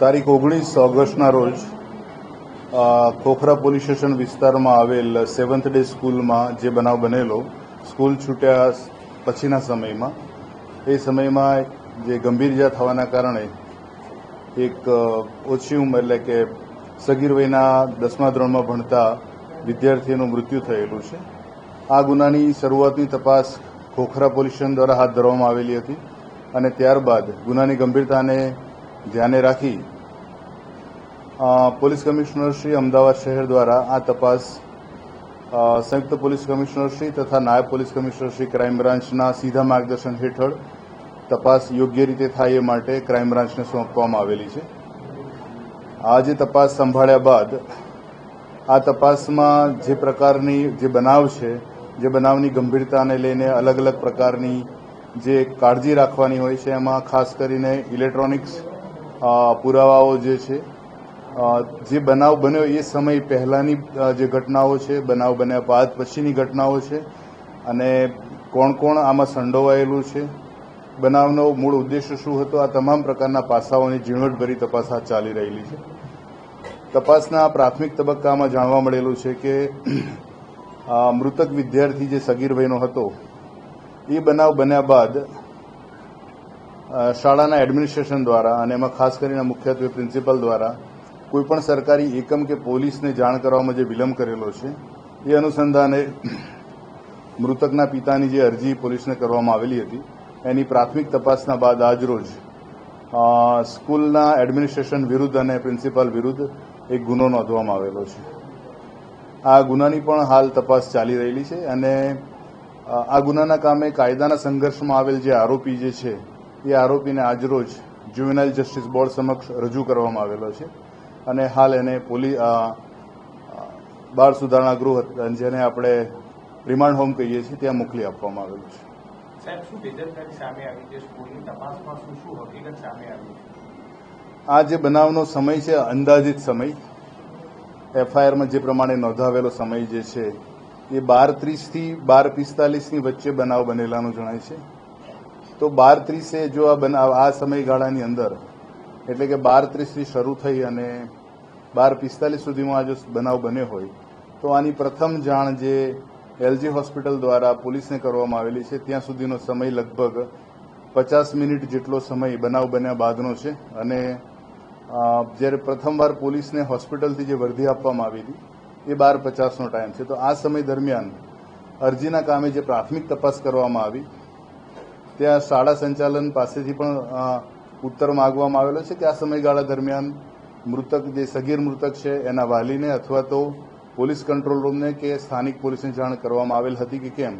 તારીખ ઓગણીસ ઓગસ્ટના રોજ ખોખરા પોલીસ સ્ટેશન વિસ્તારમાં આવેલ સેવન્થ ડે સ્કૂલમાં જે બનાવ બનેલો, સ્કૂલ છૂટ્યા પછીના સમયમાં, એ સમયમાં જે ગંભીર ઇજા થવાના કારણે એક ઓછી ઉંમર એટલે કે સગીર વયના દસમા ધોરણમાં ભણતા વિદ્યાર્થીનું મૃત્યુ થયેલું છે. આ ગુનાની શરૂઆતની તપાસ ખોખરા પોલીસ સ્ટેશન દ્વારા હાથ ધરવામાં આવેલી હતી અને ત્યારબાદ ગુનાની ગંભીરતાને ધ્યાને રાખી પોલીસ કમિશનર શ્રી અમદાવાદ શહેર દ્વારા આ તપાસ સંયુક્ત પોલીસ કમિશનર શ્રી તથા નાયબ પોલીસ કમિશનર શ્રી ક્રાઇમ બ્રાન્ચના સીધા માર્ગદર્શન હેઠળ તપાસ યોગ્ય રીતે થાય એ માટે ક્રાઇમ બ્રાન્ચને સોંપવામાં આવેલી છે. આજે તપાસ સંભાળ્યા બાદ, આ તપાસમાં જે પ્રકારની જે બનાવ છે, જે બનાવની ગંભીરતાને લઈને અલગ અલગ પ્રકારની જે કાળજી રાખવાની હોય છે, એમાં ખાસ કરીને ઇલેક્ટ્રોનિક્સ પુરાવાઓ જે છે જે બનાવ બન્યો એ સમય પહેલાની જે ઘટનાઓ છે, બનાવ બન્યા બાદ પછીની ઘટનાઓ છે અને કોણ કોણ આમાં સંડોવાયેલું છે, બનાવનો મૂળ ઉદ્દેશ્ય શું હતો, આ તમામ પ્રકારના પાસાઓની ઝીણવટભરી તપાસ હાથ ચાલી રહેલી છે. તપાસના પ્રાથમિક તબક્કામાં જાણવા મળેલું છે કે મૃતક વિદ્યાર્થી જે સગીર વયનો હતો, એ બનાવ બન્યા બાદ શાળાના એડમિનિસ્ટ્રેશન દ્વારા અને એમાં ખાસ કરીને મુખ્યત્વે પ્રિન્સિપલ દ્વારા કોઈપણ સરકારી એકમ કે પોલીસને જાણ કરવામાં જે વિલંબ કરેલો છે, એ અનુસંધાને મૃતકના પિતાની જે અરજી પોલીસને કરવામાં આવેલી હતી, એની પ્રાથમિક તપાસના બાદ આજરોજ સ્કૂલના એડમિનિસ્ટ્રેશન વિરુદ્ધ અને પ્રિન્સિપાલ વિરુદ્ધ એક ગુનો નોંધવામાં આવેલો છે. આ ગુનાની પણ હાલ તપાસ ચાલી રહેલી છે અને આ ગુનાના કામે કાયદાના સંઘર્ષમાં આવેલ જે આરોપી જે છે એ આરોપીને આજરોજ જ્યુવેનાઇલ જસ્ટિસ બોર્ડ સમક્ષ રજૂ કરવામાં આવેલો છે અને હાલ એને પોલી અ, અ, બાળ સુધારણા ગૃહ જેને આપણે રિમાન્ડ હોમ કહીએ છીએ ત્યાં મોકલી આપવામાં આવેલું છે? આ જે બનાવનો સમય છે અંદાજિત સમય એફઆઈઆરમાં જે પ્રમાણે નોંધાવેલો સમય જે છે એ બાર ત્રીસથી બાર પિસ્તાલીસની વચ્ચે બનાવ બનેલાનું જણાય છે. તો બાર ત્રીસે જો આ બનાવ આ સમયગાળાની અંદર, એટલે કે બાર ત્રીસથી શરૂ થઈ અને બાર પિસ્તાલીસ સુધીમાં આ જો બનાવ બન્યો હોય, તો આની પ્રથમ જાણ જે એલજી હોસ્પિટલ દ્વારા પોલીસને કરવામાં આવેલી છે, ત્યાં સુધીનો સમય લગભગ પચાસ મિનિટ જેટલો સમય બનાવ બન્યા બાદનો છે. અને જ્યારે પ્રથમવાર પોલીસને હોસ્પિટલથી જે વર્ધી આપવામાં આવી હતી, એ બાર પચાસનો ટાઈમ છે. તો આ સમય દરમિયાન અરજીના કામે જે પ્રાથમિક તપાસ કરવામાં આવી ત્યાં શાળા સંચાલન પાસેથી પણ ઉત્તર માગવામાં આવેલો છે કે આ સમયગાળા દરમિયાન મૃતક, જે સગીર મૃતક છે, એના વાલીને અથવા તો પોલીસ કંટ્રોલ રૂમને કે સ્થાનિક પોલીસને જાણ કરવામાં આવેલ હતી કે કેમ?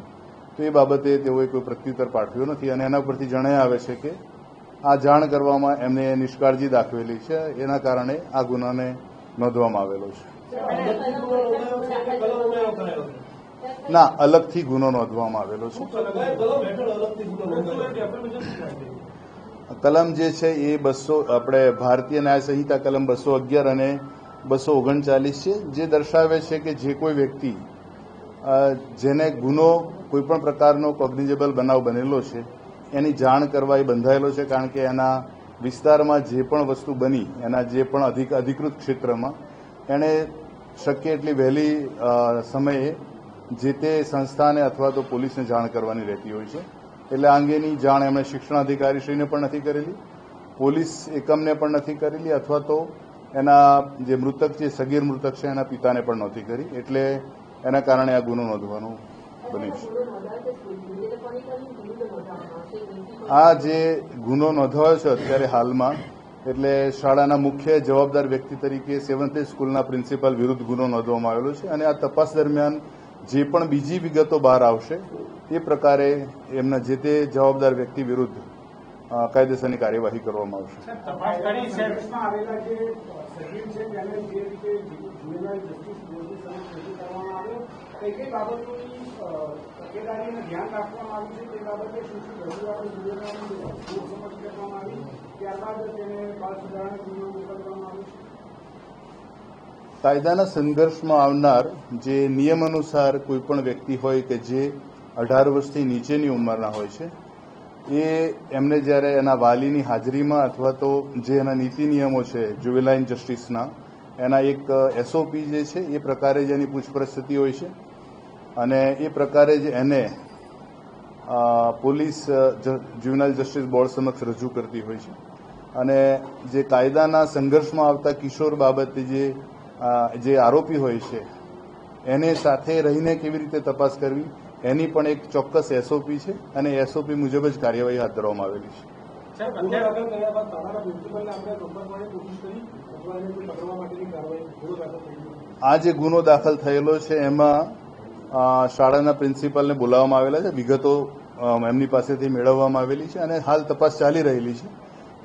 તો એ બાબતે તેઓએ કોઈ પ્રત્યુત્તર પાઠવ્યો નથી અને એના પરથી જણાય આવે છે કે આ જાણ કરવામાં એમને નિષ્કાળજી દાખવેલી છે. એના કારણે આ ગુનાને નોંધવામાં આવેલો છે. ના, અલગથી ગુનો નોંધવામાં આવેલો છે. કલમ જે છે એ બસો, આપણે ભારતીય ન્યાય સંહિતા કલમ બસો અગિયાર અને બસો ઓગણચાલીસ છે, જે દર્શાવે છે કે જે કોઈ વ્યક્તિ જેને ગુનો કોઈપણ પ્રકારનો કોગ્નિઝેબલ બનાવ બનેલો છે, એની જાણ કરવા એ બંધાયેલો છે, કારણ કે એના વિસ્તારમાં જે પણ વસ્તુ બની, એના જે પણ અધિક અધિકૃત ક્ષેત્રમાં, એણે શક્ય એટલી વહેલી સમયે જે તે સંસ્થાને અથવા તો પોલીસને જાણ કરવાની રહેતી હોય છે. એટલે આ અંગેની જાણ એમણે શિક્ષણાધિકારીશ્રીને પણ નથી કરેલી, પોલીસ એકમને પણ નથી કરેલી, અથવા તો એના જે મૃતક છે, સગીર મૃતક છે, એના પિતાને પણ નહોતી કરી. એટલે એના કારણે આ ગુનો નોંધવાનું બન્યું છે. આ જે ગુનો નોંધાયો છે અત્યારે હાલમાં, એટલે શાળાના મુખ્ય જવાબદાર વ્યક્તિ તરીકે સેવન્થ સ્કૂલના પ્રિન્સિપાલ વિરુદ્ધ ગુનો નોંધવામાં આવેલો છે અને આ તપાસ દરમિયાન જે પણ બીજી વિગતો બહાર આવશે એ પ્રકારે એમના જે તે જવાબદાર વ્યક્તિ વિરુદ્ધ કાયદેસરની કાર્યવાહી કરવામાં આવશે. તે ત્યારબાદ તેને બાળ સુધારણા ગૃહમાં મોકલવામાં આવ્યું છે કાયદાના સંઘર્ષમાં આવનાર જે નિયમ અનુસાર કોઈ પણ વ્યક્તિ હોય કે જે અઢાર વર્ષથી નીચેની ઉંમરના હોય છે, એ એમને જ્યારે એના વાલીની હાજરીમાં અથવા તો જે એના નીતિ નિયમો છે જુવેલાઇન જસ્ટિસના એના એક એસઓપી જે છે, એ પ્રકારે જ એની પૂછપરછ થતી હોય છે. અને એ પ્રકારે જ એને પોલીસ જ્યુવેનાઇલ જસ્ટિસ બોર્ડ સમક્ષ રજૂ કરતી હોય છે. અને જે કાયદાના સંઘર્ષમાં આવતા કિશોર બાબતે જે જે આરોપી હોય છે એને સાથે રહીને કેવી રીતે તપાસ કરવી એની પણ એક ચોક્કસ એસઓપી છે અને એસઓપી મુજબ જ કાર્યવાહી હાથ ધરવામાં આવેલી છે. આ જે ગુનો દાખલ થયેલો છે એમાં શાળાના પ્રિન્સિપાલને બોલાવવામાં આવેલા છે વિગતો એમની પાસેથી મેળવવામાં આવેલી છે અને હાલ તપાસ ચાલી રહેલી છે.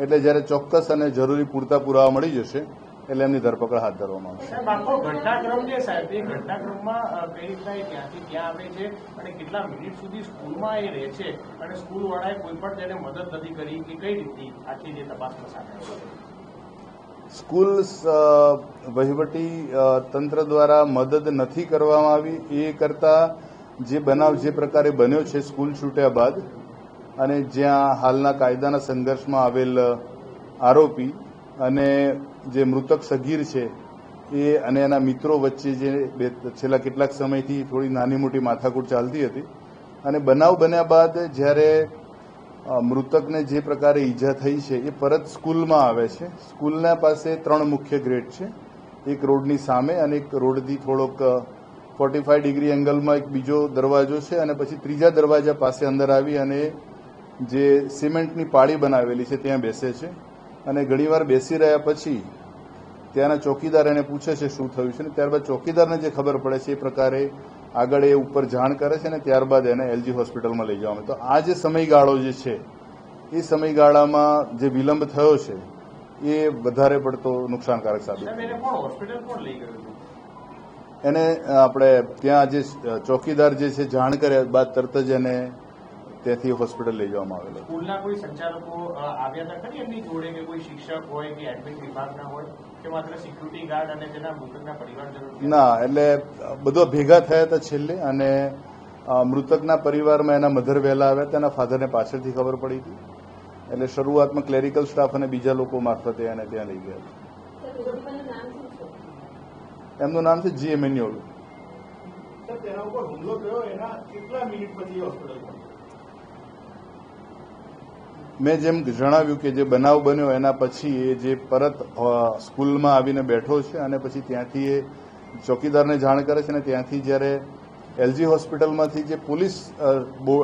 એટલે જ્યારે ચોક્કસ અને જરૂરી પૂરતા પુરાવા મળી જશે એટલે એમની ધરપકડ હાથ ધરવામાં આવશે ઘટનાક્રમ છે. સાહેબ એ ઘટનાક્રમમાં કઈ રીતના એ ત્યાંથી ત્યાં આવે છે અને કેટલા મિનિટ સુધી સ્કૂલમાં એ રહે છે અને સ્કૂલ વાળાએ કોઈ પણ તેને મદદ નથી કરી કે કઈ રીતની આખી જે તપાસમાં સામે સ્કૂલ વહીવટી તંત્ર દ્વારા મદદ નથી કરવામાં આવી. એ કરતા જે બનાવ જે પ્રકારે બન્યો છે સ્કૂલ છૂટ્યા બાદ અને જ્યાં હાલના કાયદાના સંઘર્ષમાં આવેલ આરોપી અને જે મૃતક સગીર છે, એ અને એના મિત્રો વચ્ચે જે છેલ્લા કેટલાક સમયથી થોડી નાની મોટી માથાકૂટ ચાલતી હતી. અને બનાવ બન્યા બાદ જ્યારે મૃતકને જે પ્રકારે ઈજા થઈ છે, એ પરત સ્કૂલમાં આવે છે. સ્કૂલના પાસે ત્રણ મુખ્ય ગ્રેડ છે. એક રોડની સામે અને એક રોડથી થોડોક ફોર્ટી ફાઈવ ડિગ્રી એંગલમાં એક બીજો દરવાજો છે અને પછી ત્રીજા દરવાજા પાસે અંદર આવી અને જે સિમેન્ટની પાળી બનાવેલી છે, ત્યાં બેસે છે. અને ઘણીવાર બેસી રહ્યા પછી ત્યાંના ચોકીદાર એને પૂછે છે શું થયું છે ને ત્યારબાદ ચોકીદારને જે ખબર પડે છે એ પ્રકારે આગળ એ ઉપર જાણ કરે છે ને ત્યારબાદ એને એલજી હોસ્પિટલમાં લઈ જવામાં તો આ જે સમયગાળો જે છે એ સમયગાળામાં જે વિલંબ થયો છે એ વધારે પડતો નુકસાનકારક સાબિત એને આપણે ત્યાં જે ચોકીદાર જે છે જાણ કર્યા બાદ તરત જ એને ત્યાંથી હોસ્પિટલ લઈ જવામાં આવેલો સ્કૂલના કોઈ સંચાલકો આવ્યા હતા ખરી એમની જોડે કે કોઈ શિક્ષક હોય કે એડમિટ વિભાગના હોય કે માત્ર સિક્યુરિટી ગાર્ડ અને તેના મૃતકના પરિવારજનો? ના એટલે બધો ભેગા થયા હતા છેલ્લે અને મૃતકના પરિવારમાં એના મધર વહેલા આવ્યા હતા એના ફાધરને પાછળથી ખબર પડી હતી. એટલે શરૂઆતમાં ક્લેરિકલ સ્ટાફ અને બીજા લોકો મારફતે એને ત્યાં લઈ ગયા હતા. એમનું નામ છે જી એમેન્યુઅલ સર તેના ઉપર હુમલો થયો એના કેટલા મિનિટ પછી હોસ્પિટલ મેં જેમ જણાવ્યું કે જે બનાવ બન્યો એના પછી એ જે પરત સ્કૂલમાં આવીને બેઠો છે અને પછી ત્યાંથી એ ચોકીદારને જાણ કરે છે અને ત્યાંથી જ્યારે એલજી હોસ્પિટલમાંથી જે પોલીસ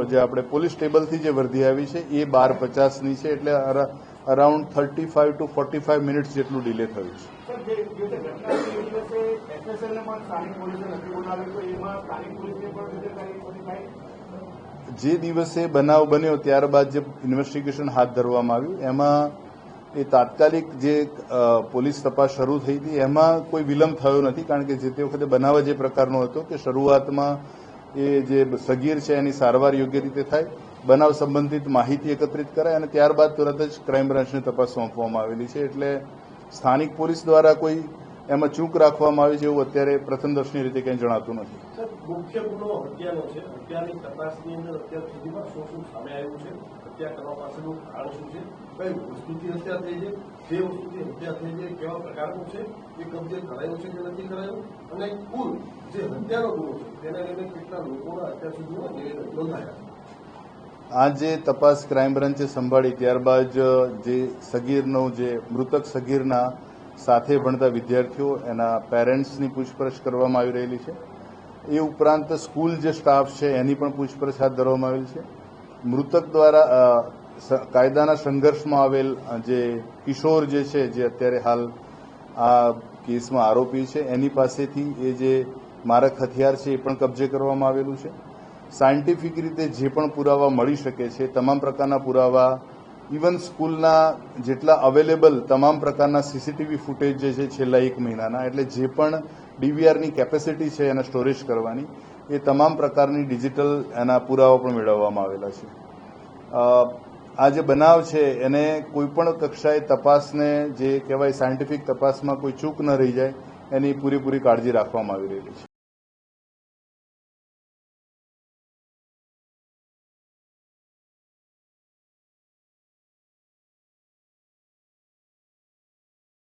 જે આપણે પોલીસ ટેબલથી જે વર્ધી આવી છે એ બાર પચાસની છે એટલે around thirty five to forty five minutes જેટલું ડિલે થયું છે. જે દિવસે બનાવ બન્યો ત્યારબાદ જે ઇન્વેસ્ટિગેશન હાથ ધરવામાં આવ્યું, એમાં એ તાત્કાલિક જે પોલીસ તપાસ શરૂ થઈ હતી, એમાં કોઈ વિલંબ થયો નથી, કારણ કે જે તે વખતે બનાવ જે પ્રકારનો હતો કે શરૂઆતમાં એ જે સગીર છે એની સારવાર યોગ્ય રીતે થાય, બનાવ સંબંધિત માહિતી એકત્રિત કરાય અને ત્યારબાદ તરત જ ક્રાઇમ બ્રાન્ચને તપાસ સોંપવામાં આવેલી છે. એટલે સ્થાનિક પોલીસ દ્વારા કોઈ એમાં ચૂક રાખવામાં આવી છે એવું અત્યારે પ્રથમ દર્શની રીતે કંઈ જણાતું નથી. મુખ્ય ગુનો હત્યાનો છે. હત્યાની તપાસની અંદર અત્યાર સુધીમાં શું શું સામે આવ્યું છે? હત્યા કરવા પાછળનું કારણ શું છે? કઈ વસ્તુથી હત્યા થઈ છે? જે વસ્તુથી હત્યા થઈ છે? કેવા પ્રકારનું છે? એ કબજે કરાયું છે કે નથી કરાયું? અને કુલ જે હત્યાનો ગુનો છે તેના લઈને કેટલા લોકોના અત્યાર સુધીમાં નિવેદન નોંધાયા આ જે તપાસ ક્રાઇમ બ્રાન્ચે સંભાળી ત્યારબાદ જે સગીરનો જે મૃતક સગીરના સાથે ભણતા વિદ્યાર્થીઓ, એના પેરેન્ટ્સની પૂછપરછ કરવામાં આવી રહેલી છે. એ ઉપરાંત સ્કૂલ જે સ્ટાફ છે, એની પણ પૂછપરછ હાથ ધરવામાં આવેલી છે. મૃતક દ્વારા કાયદાના સંઘર્ષમાં આવેલ જે કિશોર જે છે, જે અત્યારે હાલ આ કેસમાં આરોપી છે, એની પાસેથી એ જે મારક હથિયાર છે, એ પણ કબજે કરવામાં આવેલું છે. સાયન્ટિફિક રીતે જે પણ પુરાવા મળી શકે છે, તમામ પ્રકારના પુરાવા ઇવન સ્કૂલના જેટલા અવેલેબલ તમામ પ્રકારના સીસીટીવી ફૂટેજ જે છે છેલ્લા એક મહિનાના, એટલે જે પણ ડીવીઆરની કેપેસિટી છે એના સ્ટોરેજ કરવાની, એ તમામ પ્રકારની ડિજિટલ એના પુરાવા પણ મેળવવામાં આવેલા છે. આ જે બનાવ છે, એને કોઈ પણ કક્ષાએ તપાસને જે કહેવાય સાયન્ટિફિક તપાસમાં કોઈ ચૂક ન રહી જાય, એની પૂરેપૂરી કાળજી રાખવામાં આવી રહેલી છે.